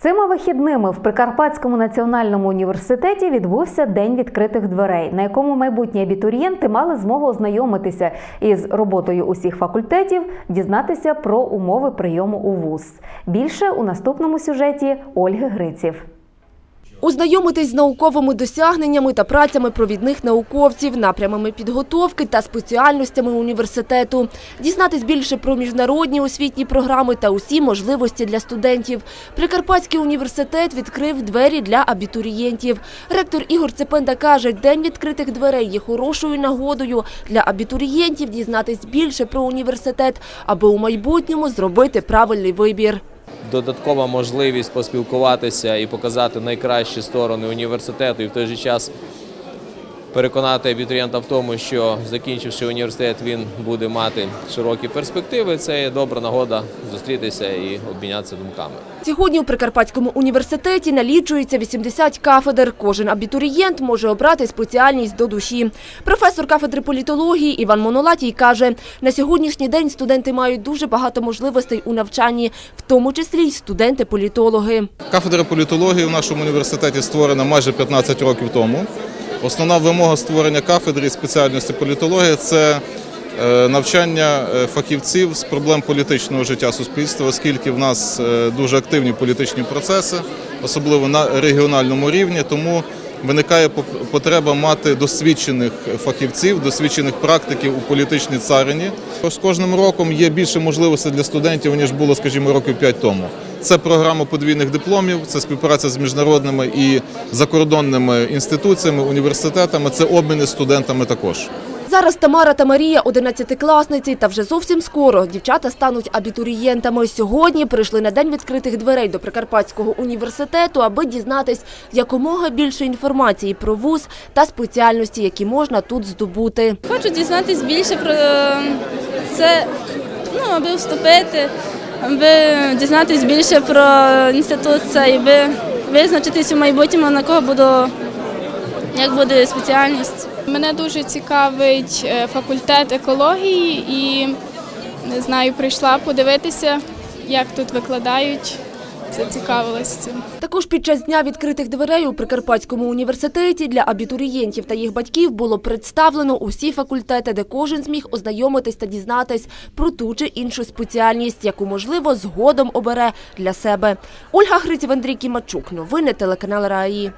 Цими вихідними в Прикарпатському національному університеті відбувся день відкритих дверей, на якому майбутні абітурієнти мали змогу ознайомитися із роботою усіх факультетів, дізнатися про умови прийому у вуз. Більше у наступному сюжеті Ольги Гриців. Ознайомитись з науковими досягненнями та працями провідних науковців, напрямами підготовки та спеціальностями університету, дізнатись більше про міжнародні освітні програми та усі можливості для студентів. Прикарпатський університет відкрив двері для абітурієнтів. Ректор Ігор Цепенда каже, день відкритих дверей є хорошою нагодою для абітурієнтів дізнатись більше про університет, аби у майбутньому зробити правильний вибір. Додаткова можливість поспілкуватися і показати найкращі сторони університету, і в той же час переконати абітурієнта в тому, що закінчивши університет, він буде мати широкі перспективи. Це є добра нагода зустрітися і обмінятися думками. Сьогодні у Прикарпатському університеті налічується 80 кафедр. Кожен абітурієнт може обрати спеціальність до душі. Професор кафедри політології Іван Монолатій каже, на сьогоднішній день студенти мають дуже багато можливостей у навчанні, в тому числі й студенти-політологи. Кафедра політології в нашому університеті створена майже 15 років тому. Основна вимога створення кафедри спеціальності політології це е, навчання е, фахівців з проблем політичного життя суспільства, оскільки в нас е, дуже активні політичні процеси, особливо на регіональному рівні. Тому виникає потреба мати досвідчених фахівців, досвідчених практиків у політичній царині. З кожним роком є більше можливостей для студентів ніж було, скажімо, років 5 тому. Це програма подвійних дипломів, це співпраця з міжнародними і закордонними інституціями, університетами, це обміни студентами також. Зараз Тамара та Марія – одинадцятикласниці, та вже зовсім скоро дівчата стануть абітурієнтами. Сьогодні прийшли на день відкритих дверей до Прикарпатського університету, аби дізнатись якомога більше інформації про вуз та спеціальності, які можна тут здобути. Хочу дізнатися більше про е, це, ну, аби вступити, аби дізнатися більше про інститут цей, аби визначитись у майбутньому, на кого буду, як буде спеціальність. Мене дуже цікавить е, факультет екології і не знаю, прийшла подивитися, як тут викладають. Зацікавилась цим. Також під час дня відкритих дверей у Прикарпатському університеті для абітурієнтів та їх батьків було представлено усі факультети, де кожен зміг ознайомитись та дізнатись про ту чи іншу спеціальність, яку, можливо, згодом обере для себе. Ольга Гриців, Андрій Кімачук. Новини телеканал РАІ.